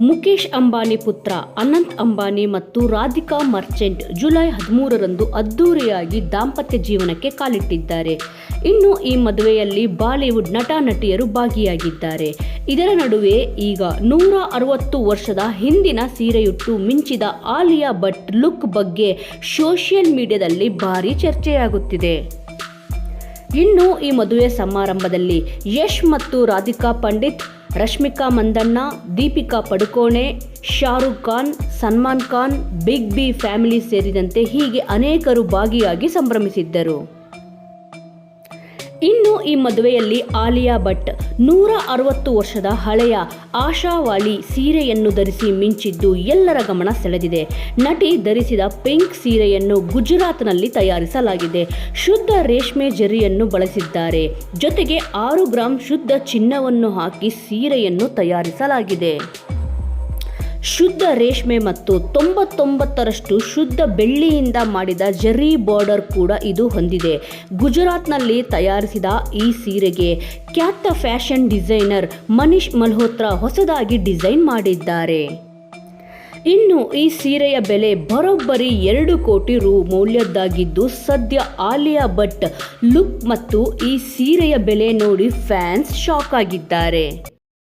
ಮುಖೇಶ್ ಅಂಬಾನಿ ಪುತ್ರ, ಅನಂತ್ ಅಂಬಾನಿ ಮತ್ತು ರಾಧಿಕಾ ಮರ್ಚೆಂಟ್ ಜುಲೈ ಹದಿಮೂರರಂದು ಅದ್ದೂರಿಯಾಗಿ ದಾಂಪತ್ಯ ಜೀವನಕ್ಕೆ ಕಾಲಿಟ್ಟಿದ್ದಾರೆ. ಇನ್ನು ಈ ಮದುವೆಯಲ್ಲಿ ಬಾಲಿವುಡ್ ನಟ, ನಟಿಯರು ಭಾಗಿಯಾಗಿದ್ದಾರೆ. ಇದರ ನಡುವೆ ಈಗ ನೂರ ಅರವತ್ತು ವರ್ಷದ ಹಿಂದಿನ ಸೀರೆಯುಟ್ಟು ಮಿಂಚಿದ ಆಲಿಯಾ ಭಟ್ ಲುಕ್ ಬಗ್ಗೆ ಸೋಷಿಯಲ್ ಮೀಡಿಯಾದಲ್ಲಿ ಭಾರಿ ಚರ್ಚೆಯಾಗುತ್ತಿದೆ. ಇನ್ನು ಈ ಮದುವೆ ಸಮಾರಂಭದಲ್ಲಿ ಯಶ್ ಮತ್ತು Radhika Pandit Rashmika Mandanna, Deepika Padukone, Shahrukh Khan, Salman Khan, big B family ಸೇರಿದಂತೆ ಹೀಗೆ ಅನೇಕರು ಭಾಗಿಯಾಗಿ ಸಂಭ್ರಮಿಸಿದ್ದರು. ಇನ್ನು ಈ ಮದುವೆಯಲ್ಲಿ ಆಲಿಯಾ ಭಟ್ ನೂರ ಅರವತ್ತು ವರ್ಷದ ಹಳೆಯ ಆಶಾವಾಲಿ ಸೀರೆಯನ್ನು ಧರಿಸಿ ಮಿಂಚಿದ್ದು ಎಲ್ಲರ ಗಮನ ಸೆಳೆದಿದೆ. ನಟಿ ಧರಿಸಿದ ಪಿಂಕ್ ಸೀರೆಯನ್ನು ಗುಜರಾತ್ನಲ್ಲಿ ತಯಾರಿಸಲಾಗಿದೆ. ಶುದ್ಧ ರೇಷ್ಮೆ ಜರಿಯನ್ನು ಬಳಸಿದ್ದಾರೆ. ಜೊತೆಗೆ ಆರು ಗ್ರಾಂ ಶುದ್ಧ ಚಿನ್ನವನ್ನು ಹಾಕಿ ಸೀರೆಯನ್ನು ತಯಾರಿಸಲಾಗಿದೆ. ಶುದ್ಧ ರೇಷ್ಮೆ ಮತ್ತು ತೊಂಬತ್ತೊಂಬತ್ತರಷ್ಟು ಶುದ್ಧ ಬೆಳ್ಳಿಯಿಂದ ಮಾಡಿದ ಜರಿ ಬಾರ್ಡರ್ ಕೂಡ ಇದು ಹೊಂದಿದೆ. ಗುಜರಾತ್ನಲ್ಲಿ ತಯಾರಿಸಿದ ಈ ಸೀರೆಗೆ ಖ್ಯಾತ ಫ್ಯಾಷನ್ ಡಿಸೈನರ್ ಮನೀಶ್ ಮಲ್ಹೋತ್ರಾ ಹೊಸದಾಗಿ ಡಿಸೈನ್ ಮಾಡಿದ್ದಾರೆ. ಇನ್ನು ಈ ಸೀರೆಯ ಬೆಲೆ ಬರೋಬ್ಬರಿ ಎರಡು ಕೋಟಿ ರು ಮೌಲ್ಯದ್ದಾಗಿದ್ದು, ಸದ್ಯ ಆಲಿಯಾ ಭಟ್ ಲುಕ್ ಮತ್ತು ಈ ಸೀರೆಯ ಬೆಲೆ ನೋಡಿ ಫ್ಯಾನ್ಸ್ ಶಾಕ್ ಆಗಿದ್ದಾರೆ.